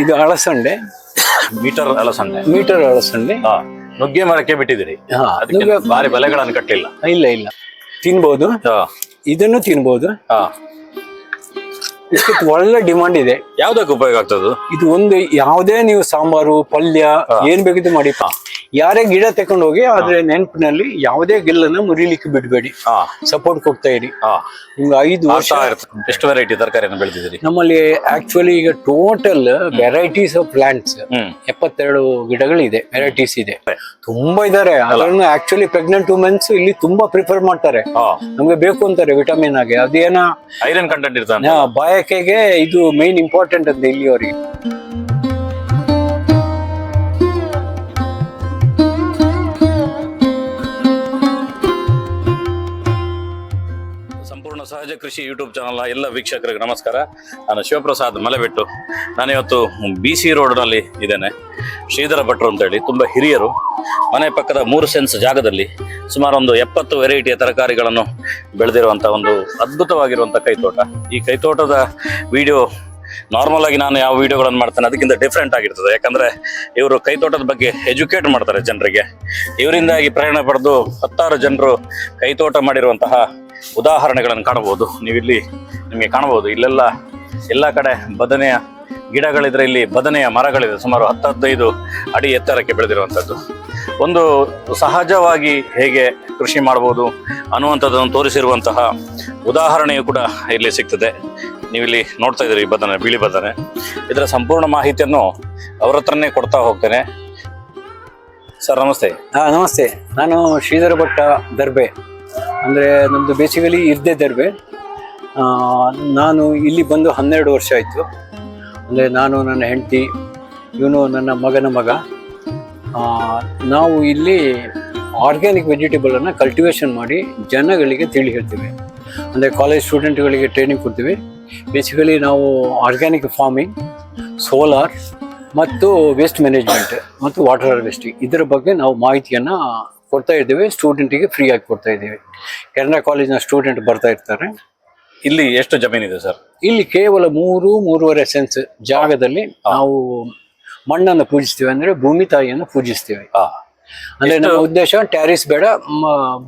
ಇದು ಅಳಸಂಡೆ. Metre ಅಳಸಂಡೆ. Metre ಅಳಸಂಡೆ. ಹಾ ನುಗ್ಗೆ ಮರಕ್ಕೆ ಬಿಟ್ಟಿದ್ದೀರಿ. ಹಾ ಅದಕ್ಕೆ ನುಗ್ಗೆ- ಭಾರಿ ಬೆಲೆಗಳನ್ನು ಕಟ್ಟಲಿಲ್ಲ ಇಲ್ಲ ಇಲ್ಲ. ತಿನ್ಬಹುದು ಹಾ. ಇದನ್ನು ತಿನ್ಬಹುದು ಹಾ. ಇದಕ್ಕೆ ಒಳ್ಳೆ ಡಿಮಾಂಡ್ ಇದೆ. ಯಾವ್ದಕ್ಕೆ ಉಪಯೋಗ ಆಗ್ತದೆ ಇದು ಒಂದು ಯಾವುದೇ ನೀವು ಸಾಂಬಾರು ಪಲ್ಯ ಏನ್ ಬೇಕಿದ್ರು ಮಾಡಿ. ಯಾರೇ ಗಿಡ ತಕೊಂಡು ಹೋಗಿ ಆದ್ರೆ ನೆನಪಿನಲ್ಲಿ ಯಾವುದೇ ಗಿಲ್ಲನ್ನ ಮುರಿಲಿಕ್ಕೆ ಬಿಡಬೇಡಿ. ಸಪೋರ್ಟ್ ಕೊಡ್ತಾ ಇರಿ. ನಿಮ್ಗೆ ಐದು ವರ್ಷ ಎಷ್ಟು ವೆರೈಟಿ ತರಕಾರಿಯನ್ನು ಬೆಳೆದಿದ್ದೀರಿ? ನಮ್ಮಲ್ಲಿ ಆಕ್ಚುಲಿ ಈಗ ಟೋಟಲ್ ವೆರೈಟೀಸ್ ಆಫ್ ಪ್ಲಾಂಟ್ಸ್ ಎಪ್ಪತ್ತೆರಡು ಗಿಡಗಳಿದೆ ವೆರೈಟೀಸ್ ಇದೆ. ತುಂಬಾ ಇದಾರೆ. ಅದನ್ನು ಆಕ್ಚುಲಿ ಪ್ರೆಗ್ನೆಂಟ್ ವುಮೆನ್ಸ್ ಇಲ್ಲಿ ತುಂಬಾ ಪ್ರಿಫರ್ ಮಾಡ್ತಾರೆ. ನಮ್ಗೆ ಬೇಕು ಅಂತಾರೆ ವಿಟಮಿನ್ ಆಗಿ. ಅದೇನ ಐರನ್ ಕಂಟೆಂಟ್ ಇರ್ತಾನೆ ಆ, ಬಾಯಕೆಗೆ ಇದು ಮೇನ್ ಇಂಪಾರ್ಟೆಂಟ್ ಅಂತ ಇಲ್ಲಿಯವರಿಗೆ ಸಂಪೂರ್ಣ ಸಹಜ ಕೃಷಿ ಯೂಟ್ಯೂಬ್ ಚಾನಲ್ನ ಎಲ್ಲ ವೀಕ್ಷಕರಿಗೆ ನಮಸ್ಕಾರ. ನಾನು ಶಿವಪ್ರಸಾದ್ ಮಲೆಬೆಟ್ಟು. ನಾನಿವತ್ತು ಬಿ ಸಿ ರೋಡ್ನಲ್ಲಿ ಇದ್ದೇನೆ. ಶ್ರೀಧರ ಭಟ್ರು ಅಂತೇಳಿ ತುಂಬ ಹಿರಿಯರು. ಮನೆ ಪಕ್ಕದ ಮೂರು ಸೆನ್ಸ್ ಜಾಗದಲ್ಲಿ ಸುಮಾರು ಒಂದು ಎಪ್ಪತ್ತು ವೆರೈಟಿಯ ತರಕಾರಿಗಳನ್ನು ಬೆಳೆದಿರುವಂಥ ಒಂದು ಅದ್ಭುತವಾಗಿರುವಂಥ ಕೈತೋಟ. ಈ ಕೈತೋಟದ ವಿಡಿಯೋ ನಾರ್ಮಲ್ ಆಗಿ ನಾನು ಯಾವ ವಿಡಿಯೋಗಳನ್ನು ಮಾಡ್ತೇನೆ, ಅದಕ್ಕಿಂತ ಡಿಫ್ರೆಂಟ್ ಆಗಿರ್ತದೆ. ಯಾಕಂದ್ರೆ ಇವರು ಕೈತೋಟದ ಬಗ್ಗೆ ಎಜುಕೇಟ್ ಮಾಡ್ತಾರೆ ಜನರಿಗೆ. ಇವರಿಂದಾಗಿ ಪ್ರೇರಣೆ ಪಡೆದು ಹತ್ತಾರು ಜನರು ಕೈತೋಟ ಮಾಡಿರುವಂತಹ ಉದಾಹರಣೆಗಳನ್ನು ಕಾಣಬಹುದು. ನೀವಿಲ್ಲಿ ನಿಮಗೆ ಕಾಣಬಹುದು. ಇಲ್ಲೆಲ್ಲ ಎಲ್ಲ ಕಡೆ ಬದನೆಯ ಗಿಡಗಳಿದ್ರೆ ಇಲ್ಲಿ ಬದನೆಯ ಮರಗಳಿದೆ. ಸುಮಾರು ಹತ್ತು ಹದಿನೈದು ಅಡಿ ಎತ್ತರಕ್ಕೆ ಬೆಳೆದಿರುವಂಥದ್ದು ಒಂದು ಸಹಜವಾಗಿ ಹೇಗೆ ಕೃಷಿ ಮಾಡ್ಬೋದು ಅನ್ನುವಂಥದ್ದನ್ನು ತೋರಿಸಿರುವಂತಹ ಉದಾಹರಣೆಯು ಕೂಡ ಇಲ್ಲಿ ಸಿಗ್ತದೆ. ನೀವಿಲ್ಲಿ ನೋಡ್ತಾ ಇದ್ದೀರಿ ಬದನೆ, ಬಿಳಿ ಬದನೆ. ಇದರ ಸಂಪೂರ್ಣ ಮಾಹಿತಿಯನ್ನು ಅವ್ರ ಹತ್ರನೇ ಕೊಡ್ತಾ ಹೋಗ್ತೇನೆ. ಸರ್, ನಮಸ್ತೆ. ಹಾಂ, ನಮಸ್ತೆ. ನಾನು ಶ್ರೀಧರ ಭಟ್ಟ ದರ್ಬೆ. ಅಂದ್ರೆ ನಮ್ಮದು ಬೇಸಿಕಲಿ ಇದ್ದೇ ದರ್ಬೆ. ನಾನು ಇಲ್ಲಿ ಬಂದು ಹನ್ನೆರಡು ವರ್ಷ ಆಯಿತು. ಅಂದರೆ ನಾನು ನನ್ನ ಹೆಂಡತಿ, ಇವನು ನನ್ನ ಮಗನ ಮಗ. ನಾವು ಇಲ್ಲಿ ಆರ್ಗ್ಯಾನಿಕ್ ವೆಜಿಟೇಬಲನ್ನು ಕಲ್ಟಿವೇಷನ್ ಮಾಡಿ ಜನಗಳಿಗೆ ತಿಳಿ ಹೇಳ್ತೀವಿ. ಅಂದರೆ ಕಾಲೇಜ್ ಸ್ಟೂಡೆಂಟ್ಗಳಿಗೆ ಟ್ರೈನಿಂಗ್ ಕೊಡ್ತೀವಿ. ಬೇಸಿಕಲಿ ನಾವು ಆರ್ಗ್ಯಾನಿಕ್ ಫಾರ್ಮಿಂಗ್ ಸೋಲಾರ್ ಮತ್ತು ವೇಸ್ಟ್ ಮ್ಯಾನೇಜ್ಮೆಂಟ್ ಮತ್ತು ವಾಟರ್ ಹಾರ್ವೆಸ್ಟಿಂಗ್ ಇದರ ಬಗ್ಗೆ ನಾವು ಮಾಹಿತಿಯನ್ನು ಕೊಡ್ತಾ ಇದ್ದೇವೆ. ಸ್ಟೂಡೆಂಟಿಗೆ ಫ್ರೀ ಆಗಿ ಕೊಡ್ತಾ ಇದ್ದೇವೆ. ಕೆನರಾ ಕಾಲೇಜಿನ ಸ್ಟೂಡೆಂಟ್ ಬರ್ತಾ ಇರ್ತಾರೆ. ಇಲ್ಲಿ ಎಷ್ಟು ಜಮೀನಿದೆ ಸರ್? ಇಲ್ಲಿ ಕೇವಲ ಮೂರು ಮೂರುವರೆ ಸೆನ್ಸ್ ಜಾಗದಲ್ಲಿ ನಾವು ಮಣ್ಣನ್ನು ಪೂಜಿಸ್ತೀವಿ ಅಂದ್ರೆ ಭೂಮಿ ತಾಯಿಯನ್ನು ಪೂಜಿಸ್ತೀವಿ. ಅಂದ್ರೆ ನಮ್ಮ ಉದ್ದೇಶ ಟ್ಯಾರಿಸ್ ಬೇಡ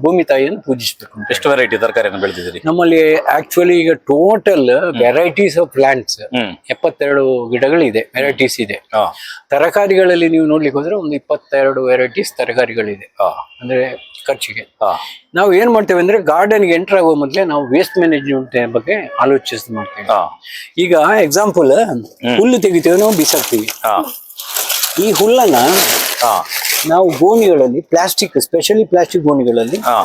ಭೂಮಿ ತಾಯಿಯನ್ನು ಪೂಜಿಸ್ಬೇಕು. ಎಷ್ಟು ವೆರೈಟಿ ತರಕಾರಿಯನ್ನು ಬೆಳೆದಿದ್ದೀರಿ? ನಮ್ಮಲ್ಲಿ ಆಕ್ಚುಲಿ ಈಗ ಟೋಟಲ್ ವೆರೈಟೀಸ್ ಆಫ್ ಪ್ಲಾಂಟ್ಸ್ ಎಪ್ಪತ್ತೆರಡು ಗಿಡಗಳಿದೆ ವೆರೈಟೀಸ್ ಇದೆ. ತರಕಾರಿಗಳಲ್ಲಿ ನೀವು ನೋಡ್ಲಿಕ್ಕೆ ಹೋದ್ರೆ ಒಂದು ಇಪ್ಪತ್ತೆರಡು ವೆರೈಟೀಸ್ ತರಕಾರಿಗಳಿದೆ. ಅಂದ್ರೆ ಖರ್ಚಿಗೆ. ನಾವು ಏನ್ ಮಾಡ್ತೇವೆ ಅಂದ್ರೆ ಗಾರ್ಡನ್ಗೆ ಎಂಟರ್ ಆಗುವ ಮೊದಲೇ ನಾವು ವೇಸ್ಟ್ ಮ್ಯಾನೇಜ್ಮೆಂಟ್ ಬಗ್ಗೆ ಆಲೋಚಿಸ್ ಮಾಡ್ತೇವೆ. ಹಾ. ಈಗ ಎಕ್ಸಾಂಪಲ್ ಹುಲ್ಲು ತೆಗಿತೇವೆ ನಾವು ಬಿಸಾಕ್ತೀವಿ. ಹಾ. ಈ ಹುಲ್ಲನ್ನ ಹಾ. ನಾವು ಗೋಣಿಗಳಲ್ಲಿ ಪ್ಲಾಸ್ಟಿಕ್ ಸ್ಪೆಷಲಿ ಪ್ಲಾಸ್ಟಿಕ್ ಗೋಣಿಗಳಲ್ಲಿ ಹಾ.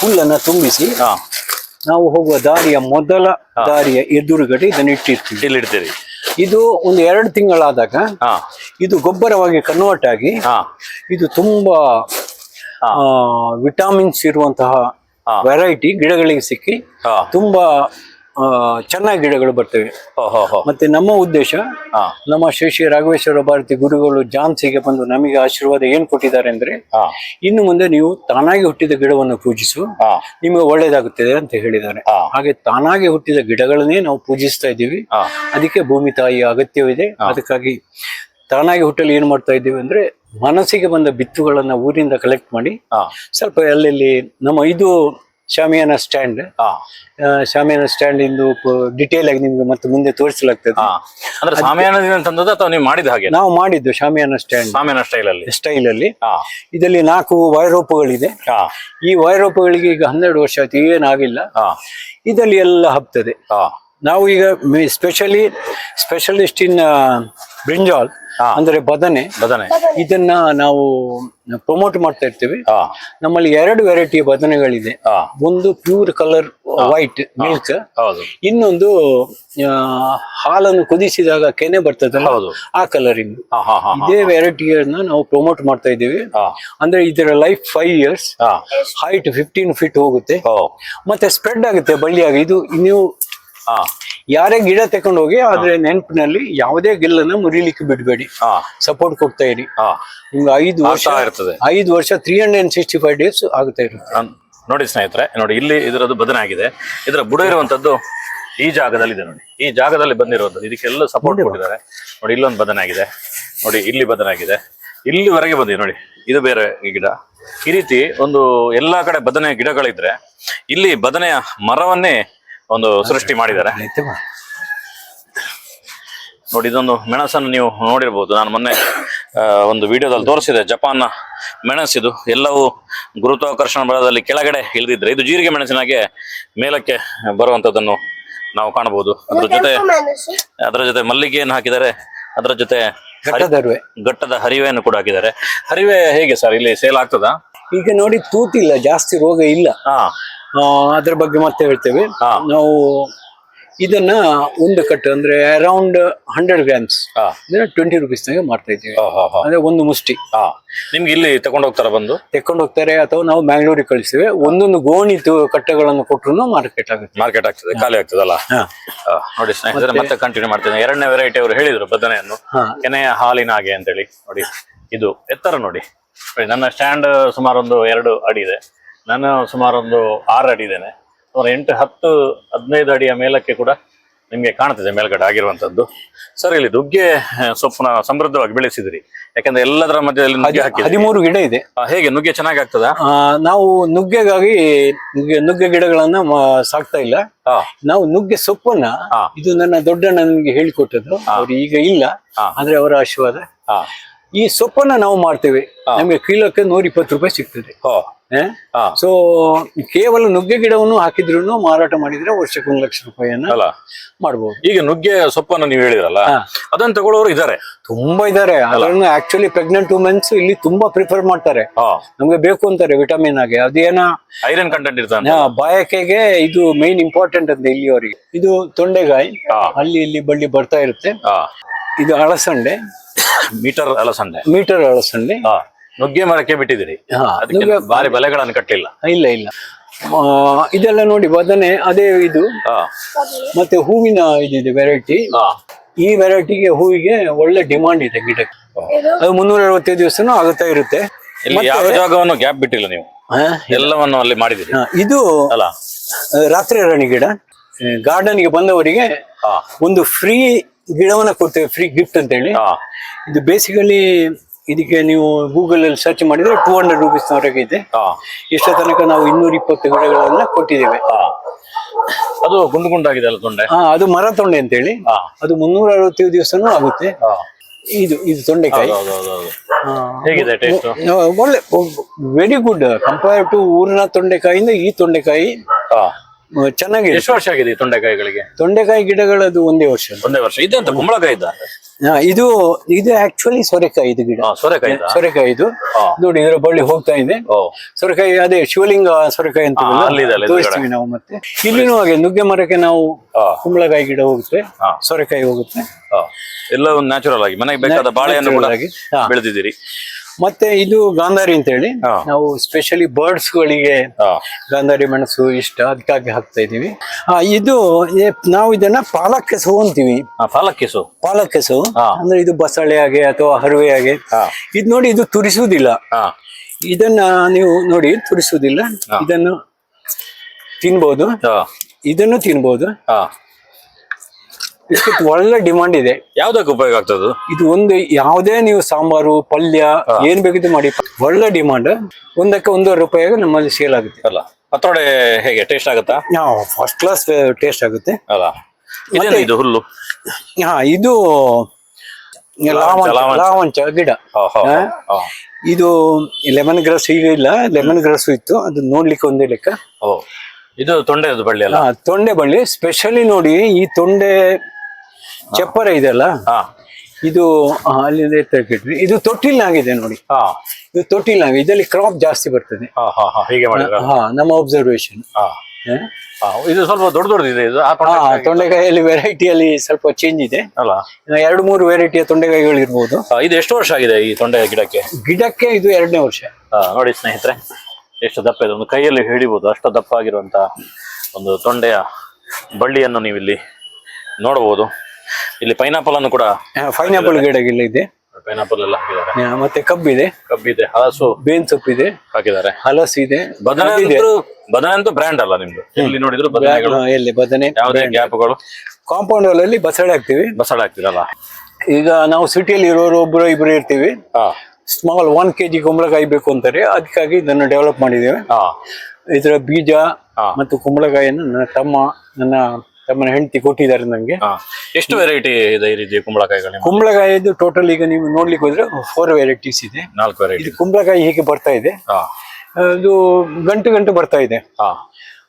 ಹುಲ್ಲನ್ನ ತುಂಬಿಸಿ ಹಾ. ನಾವು ಹೋಗುವ ದಾರಿಯ ಮೊದಲ ದಾರಿಯ ಎದುರುಗಡೆ ಇದನ್ನು ಇಟ್ಟಿರ್ತೀವಿ. ಇದು ಒಂದು ಎರಡು ತಿಂಗಳಾದಾಗ ಹಾ. ಇದು ಗೊಬ್ಬರವಾಗಿ ಕನ್ವರ್ಟ್ ಆಗಿ ಹಾ. ಇದು ತುಂಬಾ. ವಿಟಾಮಿನ್ಸ್ ಇರುವಂತಹ. ವೆರೈಟಿ ಗಿಡಗಳಿಗೆ ಸಿಕ್ಕಿ ತುಂಬಾ ಚೆನ್ನಾಗಿ ಗಿಡಗಳು ಬರ್ತವೆ. ಮತ್ತೆ ನಮ್ಮ ಉದ್ದೇಶ ನಮ್ಮ ಶ್ರೀ ಶ್ರೀ ರಾಘವೇಶ್ವರ ಭಾರತಿ ಗುರುಗಳು ಜಾನ್ಸಿಗೆ ಬಂದು ನಮಗೆ ಆಶೀರ್ವಾದ ಏನ್ ಕೊಟ್ಟಿದ್ದಾರೆ ಅಂದ್ರೆ ಇನ್ನು ಮುಂದೆ ನೀವು ತಾನಾಗಿ ಹುಟ್ಟಿದ ಗಿಡವನ್ನು ಪೂಜಿಸು ನಿಮಗೆ ಒಳ್ಳೇದಾಗುತ್ತದೆ ಅಂತ ಹೇಳಿದ್ದಾರೆ. ಹಾಗೆ ತಾನಾಗಿ ಹುಟ್ಟಿದ ಗಿಡಗಳನ್ನೇ ನಾವು ಪೂಜಿಸ್ತಾ ಇದ್ದೀವಿ. ಅದಕ್ಕೆ ಭೂಮಿ ತಾಯಿಯ ಅಗತ್ಯವಿದೆ. ಅದಕ್ಕಾಗಿ ತಾನಾಗಿ ಹೋಟೆಲ್ ಏನ್ ಮಾಡ್ತಾ ಇದ್ದೀವಿ ಅಂದ್ರೆ ಮನಸ್ಸಿಗೆ ಬಂದ ಬಿತ್ತುಗಳನ್ನ ಊರಿಂದ ಕಲೆಕ್ಟ್ ಮಾಡಿ ಸ್ವಲ್ಪ ಅಲ್ಲಿ ನಮ್ಮ ಇದು ಶಾಮಿಯಾನ ಸ್ಟ್ಯಾಂಡ್ ಶಾಮಿಯಾನ ಸ್ಟ್ಯಾಂಡ್ ಇಂದು ಡಿಟೇಲ್ ಆಗಿ ನಿಮ್ಗೆ ಮತ್ತೆ ಮುಂದೆ ತೋರಿಸಲಾಗ್ತದೆ. ಅಂದ್ರೆ ತಂದದ್ದು ಅಥವಾ ನೀವು ಮಾಡಿದ ಹಾಗೆ? ನಾವು ಮಾಡಿದ್ದು ಶಾಮಿಯಾನ ಸ್ಟ್ಯಾಂಡ್ ಶಾಮಿಯಾನ ಸ್ಟೈಲ್ ಅಲ್ಲಿ. ಸ್ಟೈಲ್ ಅಲ್ಲಿ. ಇದರಲ್ಲಿ ನಾಲ್ಕು ವೈರೋಪಗಳಿದೆ. ಈ ವೈರೋಪಗಳಿಗೆ ಈಗ ಹನ್ನೆರಡು ವರ್ಷ ಆಯ್ತು ಏನಾಗಿಲ್ಲ ಇದರಲ್ಲಿ ಎಲ್ಲ ಹಬ್ತದೆ. ನಾವು ಈಗ ಸ್ಪೆಷಲಿ ಸ್ಪೆಷಲಿಸ್ಟ್ ಇನ್ ಬ್ರಿಂಜಾಲ್. ಅಂದ್ರೆ ಬದನೆ. ಬದನೆ. ಇದನ್ನ ನಾವು ಪ್ರಮೋಟ್ ಮಾಡ್ತಾ ಇರ್ತೀವಿ. ಹಾ. ನಮ್ಮಲ್ಲಿ ಎರಡು ವೆರೈಟಿ ಬದನೆಗಳಿದೆ. ಒಂದು ಪ್ಯೂರ್ ಕಲರ್ ವೈಟ್ ಮಿಲ್ಕ್ ಹೌದು. ಇನ್ನೊಂದು ಹಾಲನ್ನು ಕುದಿಸಿದಾಗ ಕೆನೆ ಬರ್ತದೆ ಆ ಕಲರ್ ಇಂದು. ಇದೇ ವೆರೈಟಿಯನ್ನ ನಾವು ಪ್ರಮೋಟ್ ಮಾಡ್ತಾ ಇದ್ದೀವಿ. ಅಂದ್ರೆ ಇದರ life five years height fifteen feet ಹೋಗುತ್ತೆ. ಮತ್ತೆ ಸ್ಪ್ರೆಡ್ ಆಗುತ್ತೆ ಬಳ್ಳಿಯಾಗಿ. ಇದು ನೀವು ಯಾರೇ ಗಿಡ ತಕೊಂಡು ಹೋಗಿ ಆದ್ರೆ ನೆನಪಿನಲ್ಲಿ ಯಾವುದೇ ಗಿಲ್ಲನ್ನು ಮುರಿಲಿಕ್ಕೆ ಬಿಡಬೇಡಿ. ಸಪೋರ್ಟ್ ಕೊಡ್ತಾ ಇರಿ. ನಿಮ್ಗೆ ಐದು ವರ್ಷ ಇರ್ತದೆ. ಐದು ವರ್ಷ three hundred and sixty five days ಆಗುತ್ತೆ ಇರುತ್ತೆ. ನೋಡಿ ಸ್ನೇಹಿತರೆ ನೋಡಿ ಇಲ್ಲಿ ಇದರದ್ದು ಬದನೆ ಆಗಿದೆ ಇದರ ಬುಡ ಇರುವಂತದ್ದು ಈ ಜಾಗದಲ್ಲಿ ಇದೆ ನೋಡಿ. ಈ ಜಾಗದಲ್ಲಿ ಬಂದಿರೋದು ಇದಕ್ಕೆಲ್ಲ ಸಪೋರ್ಟ್ ಕೊಟ್ಟಿದ್ದಾರೆ. ನೋಡಿ ಇಲ್ಲೊಂದು ಬದನೆ ಆಗಿದೆ ನೋಡಿ ಇಲ್ಲಿ ಬದನೆ ಆಗಿದೆ ಇಲ್ಲಿವರೆಗೆ ಬಂದಿದೆ. ನೋಡಿ ಇದು ಬೇರೆ ಈ ಗಿಡ. ಈ ರೀತಿ ಒಂದು ಎಲ್ಲಾ ಕಡೆ ಬದನೆ ಗಿಡಗಳಿದ್ರೆ ಇಲ್ಲಿ ಬದನೆಯ ಮರವನ್ನೇ ಒಂದು ಸೃಷ್ಟಿ ಮಾಡಿದ್ದಾರೆ. ನೋಡಿ ಇದೊಂದು ಮೆಣಸನ್ನು ನೀವು ನೋಡಿರ್ಬೋದು. ನಾನು ಮೊನ್ನೆ ಒಂದು ವಿಡಿಯೋದಲ್ಲಿ ತೋರಿಸಿದೆ. ಜಪಾನ್ನ ಮೆಣಸಿದು ಎಲ್ಲವೂ ಗುರುತ್ವಾಕರ್ಷಣ ಬಲದಲ್ಲಿ ಕೆಳಗಡೆ ಇಳಿದಿದ್ರೆ ಇದು ಜೀರಿಗೆ ಮೆಣಸಿನಾಗೆ ಮೇಲಕ್ಕೆ ಬರುವಂತದ್ದನ್ನು ನಾವು ಕಾಣಬಹುದು. ಅದ್ರ ಜೊತೆ ಅದರ ಜೊತೆ ಮಲ್ಲಿಗೆಯನ್ನು ಹಾಕಿದರೆ ಅದರ ಜೊತೆ ಘಟ್ಟ ಘಟ್ಟದ ಹರಿವೆಯನ್ನು ಕೂಡ ಹಾಕಿದ್ದಾರೆ. ಹರಿವೆ ಹೇಗೆ ಸರ್? ಇಲ್ಲಿ ಸೇಲ್ ಆಗ್ತದಾ? ಈಗ ನೋಡಿ ತೂತಿಲ್ಲ. ಜಾಸ್ತಿ ರೋಗ ಇಲ್ಲ. ಹಾ. ಆ, ಅದ್ರ ಬಗ್ಗೆ ಮತ್ತೆ ಹೇಳ್ತೇವೆ. ನಾವು ಇದನ್ನ ಒಂದು ಕಟ್ ಅಂದ್ರೆ ಅರೌಂಡ್ ಹಂಡ್ರೆಡ್ ಗ್ರಾಮ್ಸ್ ಟ್ವೆಂಟಿ ರುಪೀಸ್ನಾಗೆ ಮಾರ್ತಾ ಇದ್ದೀವಿ. ಅಂದ್ರೆ ಒಂದು ಮುಷ್ಟಿ. ನಿಮ್ಗೆ ಇಲ್ಲಿ ತಗೊಂಡು ಹೋಗ್ತಾರೆ ಬಂದು? ತಕೊಂಡು ಹೋಗ್ತಾರೆ ಅಥವಾ ನಾವು ಮ್ಯಾಂಗ್ಳೂರಿಗೆ ಕಳಿಸ್ತೇವೆ. ಒಂದೊಂದು ಗೋಣಿ ಕಟ್ಟೆಗಳನ್ನು ಕೊಟ್ಟರು ಮಾರ್ಕೆಟ್ ಆಗುತ್ತೆ. ಮಾರ್ಕೆಟ್ ಆಗ್ತದೆ ಖಾಲಿ ಆಗ್ತದಲ್ಲ ನೋಡಿ ಸ್ನೇಹಿತರೆ ಮತ್ತೆ ಕಂಟಿನ್ಯೂ ಮಾಡ್ತೇನೆ. ಎರಡನೇ ವೆರೈಟಿ ಅವರು ಹೇಳಿದ್ರು ಬದನೆಯನ್ನು. ಕೆನೆಯ ಹಾಲಿನ ಹಾಗೆ ಅಂತೇಳಿ. ನೋಡಿ ಇದು ಎತ್ತರ ನೋಡಿ. ನೋಡಿ, ನನ್ನ ಸ್ಟ್ಯಾಂಡ್ ಸುಮಾರು ಒಂದು ಎರಡು ಅಡಿ ಇದೆ. ನಾನು ಸುಮಾರು ಒಂದು ಆರು ಅಡಿ ಇದ್ದೇನೆ. ಸುಮಾರು ಎಂಟು ಹತ್ತು ಹದಿನೈದು ಅಡಿಯ ಮೇಲಕ್ಕೆ ಕೂಡ ನಿಮಗೆ ಕಾಣ್ತಿದೆ ಮೇಲ್ಗಡೆ ಆಗಿರುವಂತದ್ದು ಸರ್ ಇಲ್ಲಿ ನುಗ್ಗೆ ಸೊಪ್ಪನ ಸಮೃದ್ಧವಾಗಿ ಬೆಳೆಸಿದ್ರಿ. ಯಾಕಂದ್ರೆ ಎಲ್ಲದರ ಮಧ್ಯದಲ್ಲಿ ನುಗ್ಗೆ ಹಾಕಿ ಹದಿಮೂರು ಗಿಡ ಇದೆ. ಹೇಗೆ ನುಗ್ಗೆ ಚೆನ್ನಾಗಿ ಆಗ್ತದ? ನಾವು ನುಗ್ಗೆಗಾಗಿ ನುಗ್ಗೆ ನುಗ್ಗೆ ಗಿಡಗಳನ್ನ ಸಾಕ್ತಾ ಇಲ್ಲ. ನಾವು ನುಗ್ಗೆ ಸೊಪ್ಪನ್ನ. ಇದು ನನ್ನ ದೊಡ್ಡಣ್ಣ ನನಗೆ ಹೇಳಿಕೊಟ್ಟದ್ದು. ಅವ್ರು ಈಗ ಇಲ್ಲ. ಹಾ. ಆದ್ರೆ ಅವರ ಆಶೀರ್ವಾದ. ಹಾ. ಈ ಸೊಪ್ಪನ್ನ ನಾವು ಮಾಡ್ತೇವೆ. ನಮಗೆ ಕಿಲೋಕ್ಕೆ ನೂರ ಇಪ್ಪತ್ತು ರೂಪಾಯಿ ಸಿಗ್ತದೆ. ಹೋ. ಹಾ? ಸೊ ಕೇವಲ ನುಗ್ಗೆ ಗಿಡವನ್ನು ಹಾಕಿದ್ರು ಮಾರಾಟ ಮಾಡಿದ್ರೆ ವರ್ಷಕ್ಕೆ ಒಂದು ಲಕ್ಷ ರೂಪಾಯಿಯನ್ನ ಮಾಡಬಹುದು ಈಗ ನುಗ್ಗೆ ಸೊಪ್ಪನ್ನು ನೀವು ಹೇಳಿದ್ರಲ್ಲ ಅದನ್ನು ತಗೊಳ್ಳೋರು ಇದ್ದಾರೆ. ತುಂಬಾ ಇದ್ದಾರೆ. ಅದನ್ನು ಆಕ್ಚುಲಿ ಪ್ರೆಗ್ನೆಂಟ್ ವುಮೆನ್ಸ್ ಇಲ್ಲಿ ತುಂಬಾ ಪ್ರಿಫರ್ ಮಾಡ್ತಾರೆ. ನಮ್ಗೆ ಬೇಕು ಅಂತಾರೆ ವಿಟಮಿನ್ ಆಗಿ. ಅದೇನ? ಐರನ್ ಕಂಟೆಂಟ್ ಇರ್ತಾನೆ ಬಾಯಕೆಗೆ ಇದು ಮೇನ್ ಇಂಪಾರ್ಟೆಂಟ್ ಅಂತ ಇಲ್ಲಿಯವರಿಗೆ ಇದು ತೊಂಡೆಗಾಯಿ. ಅಲ್ಲಿ ಇಲ್ಲಿ ಬಳ್ಳಿ ಬರ್ತಾ ಇರುತ್ತೆ. ಇದು ಅಳಸಂಡೆ ಮೀಟರ್ ಅಲಸಂಡೆ ಮೀಟರ್ ಅಳಸಂಡೆ ಹಾ ನುಗ್ಗೆ ಮರಕ್ಕೆ ಬಿಟ್ಟಿದ್ದೀರಿ. ಹಾ, ಅದಕ್ಕೆ ನುಗ್ಗೆ- ಭಾರಿ ಬೆಲೆಗಳನ್ನು ಕಟ್ಟಲಿಲ್ಲ ಇಲ್ಲ ಇಲ್ಲ. ಆ, ಇದೆಲ್ಲ ನೋಡಿ ಬದನೆ ಅದೇ ಇದು. ಹಾ. ಮತ್ತೆ ಹೂವಿನ ಇದಿದೆ ವೆರೈಟಿ ಹಾ. ಈ ವೆರೈಟಿಗೆ ಹೂವಿಗೆ ಒಳ್ಳೆ ಡಿಮಾಂಡ್ ಇದೆ ಗಿಡಕ್ಕೆ. ಅದು ಮುನ್ನೂರ ಅರವತ್ತೈದು ದಿವಸನೂ ಆಗುತ್ತಾ ಇರುತ್ತೆ. ಇಲ್ಲಿ ಯಾವ ಜಾಗವನ್ನು ಗ್ಯಾಪ್ ಬಿಟ್ಟಿಲ್ಲ ನೀವು. ಆ, ಎಲ್ಲವನ್ನು ಅಲ್ಲಿ ಮಾಡಿದಿರಿ ಆ, ಇದು ಅಲ್ಲ. ಆ, ರಾತ್ರಿ ರಾಣಿ ಗಿಡ. ಗಾರ್ಡನ್ಗೆ ಬಂದವರಿಗೆ ಒಂದು ಫ್ರೀ ಗಿಡವನ್ನ ಕೊಡ್ತೇವೆ ಫ್ರೀ ಗಿಫ್ಟ್ ಅಂತ ಹೇಳಿ ಇದು ಬೇಸಿಕಲಿ ಇದಕ್ಕೆ ನೀವು ಗೂಗಲ್ ಅಲ್ಲಿ ಸರ್ಚ್ ಮಾಡಿದ್ರೆ ಟೂ ಹಂಡ್ರೆಡ್ ರುಪೀಸ್ ವರೆಗೆ ಇದೆ. ಇಷ್ಟ ತನಕ ನಾವು ಇನ್ನೂರ ಇಪ್ಪತ್ತು ಗಿಡಗಳನ್ನ ಕೊಟ್ಟಿದ್ದೇವೆ. ಅದು ಗುಂಡು ಗುಂಡಾಗಿದೆ ಅಲ್ಲ ತೊಂಡೆ? ಹಾ ಅದು ಮರ ತೊಂಡೆ ಅಂತ ಹೇಳಿ ಅದು ಮುನ್ನೂರ ಅರವತ್ತೈದು ದಿವಸನೂ ಆಗುತ್ತೆ. ಇದು ಇದು ತೊಂಡೆಕಾಯಿ. ಹೇಗಿದೆ ಟೇಸ್ಟ್ ಒಳ್ಳೆ ವೆರಿ ಗುಡ್ ಕಂಪೇರ್ ಟು ಊರಿನ ತೊಂಡೆಕಾಯಿಂದ ಈ ತೊಂಡೆಕಾಯಿ. ಚೆನ್ನಾಗಿದೆ. ಎಷ್ಟು ವರ್ಷ ಆಗಿದೆ ಈ ತೊಂಡೆಕಾಯಿಗಳಿಗೆ? ತೊಂಡೆಕಾಯಿ ಗಿಡಗಳದು ಒಂದೇ ವರ್ಷ. ಒಂದೇ ವರ್ಷ. ಇದೆಂತ ಕುಂಬಳಕಾಯಿ ಇದ್ದ? ಹಾ, ಇದು ಇದು ಆಕ್ಚುಲಿ ಸೊರೆಕಾಯಿ ಇದು ಗಿಡ. ಸೊರೆಕಾಯಿ ಸೋರೆಕಾಯಿ ಇದ್ದ? ಸೊರೆಕಾಯಿ ಇದು. ಹಾ. ನೋಡಿ ಇದರ ಬಳ್ಳಿ ಹೋಗ್ತಾ ಇದೆ. ಓ. ಸೊರೆಕಾಯಿ ಅದೇ ಶಿವಲಿಂಗ ಸೊರೆಕಾಯಿ ಅಂತ ಹಾ, ಅಲ್ಲಿದೆ, ಅಲ್ಲಿದೆ ತೋರಿಸ್ತೀವಿ ನಾವು ಮತ್ತೆ. ಇಲ್ಲಿನೂ ಹಾಗೆ ನುಗ್ಗೆ ಮರಕ್ಕೆ ನಾವು ಹಾ. ಕುಂಬಳಕಾಯಿ ಗಿಡ ಹೋಗುತ್ತೆ. ಹಾ. ಸೊರೆಕಾಯಿ ಹೋಗುತ್ತೆ. ಎಲ್ಲ ಒಂದು ನ್ಯಾಚುರಲ್ ಆಗಿ ಮನೆಗೆ ಬೇಕಾದ ಬಾಳೆಯನ್ನು ಕೂಡ Natural ಆಗಿ. ಹಾ. ಬೆಳೆದಿದ್ದೀರಿ. ಮತ್ತೆ ಇದು ಗಾಂಧಾರಿ ಅಂತ ಹೇಳಿ ನಾವು ಸ್ಪೆಷಲಿ ಬರ್ಡ್ಸ್ ಗಳಿಗೆ ಗಾಂಧಾರಿ ಮೆಣಸು ಇಷ್ಟ ಅದಕ್ಕಾಗಿ ಹಾಕ್ತಾ ಇದೀವಿ ಆ, ಇದು ನಾವು ಇದನ್ನ ಪಾಲಕ್ ಕೆಸವು ಅಂತೀವಿ. ಪಾಲಕ್ ಕೆಸು ಪಾಲಕ್ ಕೆಸವು ಅಂದ್ರೆ ಇದು ಬಸಳೆ ಆಗಿ ಅಥವಾ ಹರುವೆ ಹಾಗೆ. ಇದು ನೋಡಿ ಇದು ತುರಿಸುವುದಿಲ್ಲ. ಇದನ್ನ ನೀವು ನೋಡಿ ತುರಿಸುವುದಿಲ್ಲ. ಇದನ್ನು ತಿನ್ಬಹುದು ಇದನ್ನು ತಿನ್ಬಹುದು ಇದಕ್ಕೆ ಒಳ್ಳೆ ಡಿಮಾಂಡ್ ಇದೆ. ಯಾವ್ದಕ್ಕೆ ಉಪಯೋಗ ಆಗ್ತದೆ? ಇದು ಒಂದು ಯಾವುದೇ ನೀವು ಸಾಂಬಾರು ಪಲ್ಯ ಏನ್ ಬೇಕಿದ್ರು ಮಾಡಿ. ಒಳ್ಳೆ ಡಿಮಾಂಡ್ ಒಂದಕ್ಕೆ ಒಂದೂವರೆ ರೂಪಾಯಿಗೆ ನಮ್ಮಲ್ಲಿ ಸೇಲ್ ಆಗುತ್ತೆ. ಅಲ್ಲ ಪತ್ರೊಡೆ ಹೇಗೆ ಟೇಸ್ಟ್ ಆಗುತ್ತಾ? ಫಸ್ಟ್ ಕ್ಲಾಸ್ ಟೇಸ್ಟ್ ಆಗುತ್ತೆ. ಅಲ್ಲ ಇದು ಹುಲ್ಲು? ಹಾ ಇದು ಲಾವಂಚ ಗಿಡ. ಇದು ಲೆಮನ್ ಗ್ರಾಸ್ ಈಗ ಇಲ್ಲ ಲೆಮನ್ ಗ್ರಾಸ್ ಇತ್ತು. ಅದು ನೋಡ್ಲಿಕ್ಕೆ ಒಂದೇ ಲೆಕ್ಕ. ಇದು ತೊಂಡೆ ಬಳ್ಳಿ ಅಲ್ಲ? ತೊಂಡೆ ಬಳ್ಳಿ. ಸ್ಪೆಷಲಿ ನೋಡಿ ಈ ತೊಂಡೆ ಚಪ್ಪರ ಇದೆಲ್ಲ ಹಾ. ಇದು ಅಲ್ಲಿಂದ ಎತ್ತರಕ್ಕಿಟ್ರಿ ಇದು ತೊಟ್ಟಿಲ್ನಾಗಿದೆ ನೋಡಿ. ಹಾ. ಇದು ತೊಟ್ಟಿಲ್ನಾಗ ಇದರಲ್ಲಿ ಕ್ರಾಪ್ ಜಾಸ್ತಿ ಬರ್ತದೆ. ಹಾ ಹಾ ಹಾ. ಹೀಗೆ ಮಾಡಿದ್ರ. ಹಾ ನಮ್ಮ ಒಬ್ಸರ್ವೇಶನ್ ಹಾ. ಹಾ, ಇದು ಸ್ವಲ್ಪ ದೊಡ್ಡ ದೊಡ್ಡದಿದೆ. ಇದು ತೊಂಡೆಕಾಯಿಯಲ್ಲಿ ವೆರೈಟಿಯಲ್ಲಿ ಸ್ವಲ್ಪ ಚೇಂಜ್ ಇದೆ. ಅಲ್ಲ. ಎರಡು ಮೂರು ವೆರೈಟಿಯ ತೊಂಡೆಕಾಯಿಗಳು ಇರ್ಬೋದು ಇದು ಎಷ್ಟು ವರ್ಷ ಆಗಿದೆ ಈ ತೊಂಡೆ ಗಿಡಕ್ಕೆ? ಗಿಡಕ್ಕೆ ಇದು ಎರಡನೇ ವರ್ಷ. ನೋಡಿ ಸ್ನೇಹಿತರೆ ಎಷ್ಟು ದಪ್ಪ ಇದೆ. ಒಂದು ಕೈಯಲ್ಲಿ ಹಿಡಿಬಹುದು ಅಷ್ಟು ದಪ್ಪ ಆಗಿರುವಂತ ಒಂದು ತೊಂಡೆಯ ಬಳ್ಳಿಯನ್ನು ನೀವಿಲ್ಲಿ ಇಲ್ಲಿ ನೋಡಬಹುದು. ಇಲ್ಲಿ ಪೈನಾಪಲ್ ಅನ್ನು ಕೂಡ ಪೈನಾಪಲ್ ಗಿಡ ಗಿಡ ಇದೆ. ಪೈನಾಪಲ್ ಎಲ್ಲ ಹಾಕಿದ್ದಾರೆ. ಮತ್ತೆ ಕಬ್ಬಿದೆ. ಕಬ್ಬಿದೆ ಹಲಸು ಬೇನ್ ಇದೆ. ಹಾಕಿದ್ದಾರೆ. ಹಲಸು ಇದೆ. ಬದನೆ ಬದನೆ ಅಂತೂ ಬ್ರ್ಯಾಂಡ್ ಅಲ್ಲ ನಿಮ್ದು. ಇಲ್ಲಿ ನೋಡಿದ್ರು ಬದನೆಗಳು. ಎಲ್ಲಿ ಬದನೆ ಯಾವುದೇ ಗ್ಯಾಪ್ಗಳು. ಕಾಂಪೌಂಡ್ ಅಲ್ಲಿ ಬಸಳೆ ಹಾಕ್ತಿವಿ. ಬಸಳೆ ಹಾಕ್ತಿರಲ್ಲ. ಈಗ ನಾವು ಸಿಟಿಯಲ್ಲಿ ಇರೋರು ಒಬ್ಬರು ಇಬ್ಬರು ಇರ್ತೀವಿ. ಸ್ಮಾಲ್ ಒನ್ ಕೆ ಜಿ ಕುಂಬಳಕಾಯಿ ಬೇಕು ಅಂತಾರೆ. ಅದಕ್ಕಾಗಿ ಇದನ್ನು ಡೆವಲಪ್ ಮಾಡಿದ್ದೇವೆ. ಇದರ ಬೀಜ. ಮತ್ತು ಕುಂಬಳಕಾಯಿಯನ್ನು ನನ್ನ ತಮ್ಮ ನನ್ನ ತಮ್ಮನ ಹೆಂಡತಿ ಕೊಟ್ಟಿದ್ದಾರೆ ನನಗೆ ಹಾ. ಎಷ್ಟು ವೆರೈಟಿ ಇದೆ ಈ ರೀತಿ ಕುಂಬಳಕಾಯಿಗಳು ನಿಮ್ಮ ಕುಂಬಳಕಾಯಿದು ಟೋಟಲ್ ಈಗ ನೀವು ನೋಡ್ಲಿಕ್ಕೆ ಹೋದ್ರೆ ಫೋರ್ ವೆರೈಟೀಸ್ ಇದೆ. ನಾಲ್ಕು ವೆರೈಟಿ ಇದು ಕುಂಬಳಕಾಯಿ ಹೀಗೆ ಬರ್ತಾ ಇದೆ. ಅದು ಗಂಟು ಗಂಟು ಬರ್ತಾ ಇದೆ.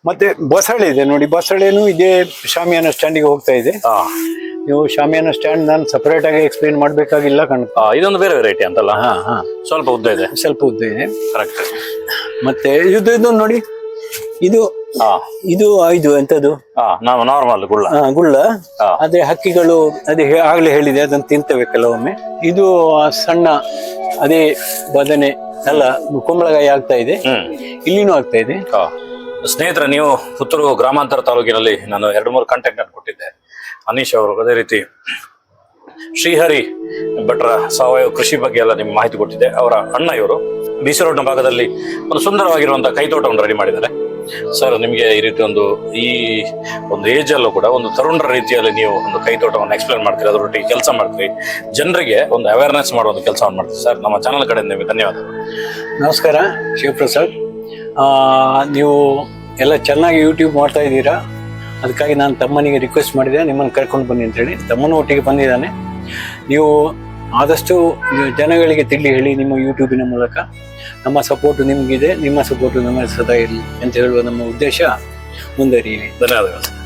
ಮತ್ತೆ ಬಸಳೆ ಇದೆ ನೋಡಿ ಬಸಳೆನು ಇದೇ ಶಾಮಿಯಾನ ಸ್ಟ್ಯಾಂಡಿಗೆ ಹೋಗ್ತಾ ಇದೆ. ನೀವು ಶಾಮಿಯಾನ ಸ್ಟ್ಯಾಂಡ್ ನಾನು ಸಪರೇಟ್ ಆಗಿ ಎಕ್ಸ್ಪ್ಲೇನ್ ಮಾಡ್ಬೇಕಾಗಿಲ್ಲ ಕಾಣುತ್ತೆ ಇದೊಂದು ಬೇರೆ ವೆರೈಟಿ ಅಂತಲ್ಲ? ಹಾ ಹಾ. ಸ್ವಲ್ಪ ಉದ್ದ ಇದೆ. ಸ್ವಲ್ಪ ಉದ್ದ ಇದೆ. ಕರೆಕ್ಟ್ ಮತ್ತೆ ಇದು ಇದು ನೋಡಿ ಇದು ಹಾ ಇದು ಇದು ಎಂತದು? ಹಾ ನಾವು ನಾರ್ಮಲ್ ಗುಳ್ಳ. ಆ, ಗುಳ್ಳ. ಹಾ. ಅದೇ ಹಕ್ಕಿಗಳು ಅದೇ ಹೇ- ಆಗ್ಲೇ ಹೇಳಿದೆ ಅದನ್ನು ತಿಂತವೆ ಕೆಲವೊಮ್ಮೆ. ಇದು ಆ ಸಣ್ಣ ಅದೇ ಬದನೆ ಅಲ್ಲ ಕುಂಬಳಕಾಯಿ ಆಗ್ತಾ ಇದೆ. ಹ್ಮ್. ಇಲ್ಲಿನೂ ಆಗ್ತಾ ಇದೆ. ಸ್ನೇಹಿತರೆ ನೀವು ಪುತ್ತೂರು ಗ್ರಾಮಾಂತರ ತಾಲೂಕಿನಲ್ಲಿ ನಾನು ಎರಡು ಮೂರು ಕಾಂಟ್ಯಾಕ್ಟ್ ಅನ್ನು ಕೊಟ್ಟಿದ್ದೆ. ಅನೀಶ್ ಅವರು ಅದೇ ರೀತಿ ಶ್ರೀಹರಿ ಭಟ್ರ ಸಾವಯವ ಕೃಷಿ ಬಗ್ಗೆ ಎಲ್ಲ ನಿಮ್ಗೆ ಮಾಹಿತಿ ಕೊಟ್ಟಿದ್ದೆ. ಅವರ ಅಣ್ಣ ಇವರು ಬೀಸರೋಡ್ನ ರೋಡ್ನ ಭಾಗದಲ್ಲಿ ಒಂದು ಸುಂದರವಾಗಿರುವಂತಹ ಕೈತೋಟವನ್ನು ರೆಡಿ ಮಾಡಿದ್ದಾರೆ. ಸರ್, ನಿಮಗೆ ಈ ರೀತಿ ಒಂದು ಈ ಒಂದು ಏಜ್ ಅಲ್ಲೂ ಕೂಡ ಒಂದು ತರುಣರ ರೀತಿಯಲ್ಲಿ ನೀವು ಒಂದು ಕೈತೋಟವನ್ನು ಎಕ್ಸ್ಪ್ಲೇನ್ ಮಾಡ್ತೀರಿ, ಅದರೊಟ್ಟಿಗೆ ಕೆಲಸ ಮಾಡ್ತೀರಿ. ಜನರಿಗೆ ಒಂದು ಅವೇರ್ನೆಸ್ ಮಾಡುವಂಥ ಕೆಲಸವನ್ನು ಮಾಡ್ತೀವಿ ಸರ್, ನಮ್ಮ ಚಾನಲ್ ಕಡೆಯಿಂದ ನಿಮಗೆ ಧನ್ಯವಾದ. ನಮಸ್ಕಾರ, ಶಿವಪ್ರಸಾದ್. ನೀವು ಎಲ್ಲ ಚೆನ್ನಾಗಿ ಯೂಟ್ಯೂಬ್ ಮಾಡ್ತಾ ಇದ್ದೀರಾ? ಅದಕ್ಕಾಗಿ ನಾನು ತಮ್ಮನಿಗೆ ರಿಕ್ವೆಸ್ಟ್ ಮಾಡಿದೆ. ನಿಮ್ಮನ್ನು ಕರ್ಕೊಂಡು ಬನ್ನಿ ಅಂತೇಳಿ. ತಮ್ಮನೂ ಒಟ್ಟಿಗೆ ಬಂದಿದ್ದಾನೆ. ನೀವು ಆದಷ್ಟು ಜನಗಳಿಗೆ ತಿಳಿ ಹೇಳಿ ನಿಮ್ಮ ಯೂಟ್ಯೂಬಿನ ಮೂಲಕ ನಮ್ಮ ಸಪೋರ್ಟ್ ನಿಮಗಿದೆ, ನಿಮ್ಮ ಸಪೋರ್ಟ್ ನಮ್ಮ ಸದಾ ಇರಲಿ ಅಂತ ಹೇಳುವ ನಮ್ಮ ಉದ್ದೇಶ ಮುಂದುವರಿಯಲಿ. ಧನ್ಯವಾದಗಳು.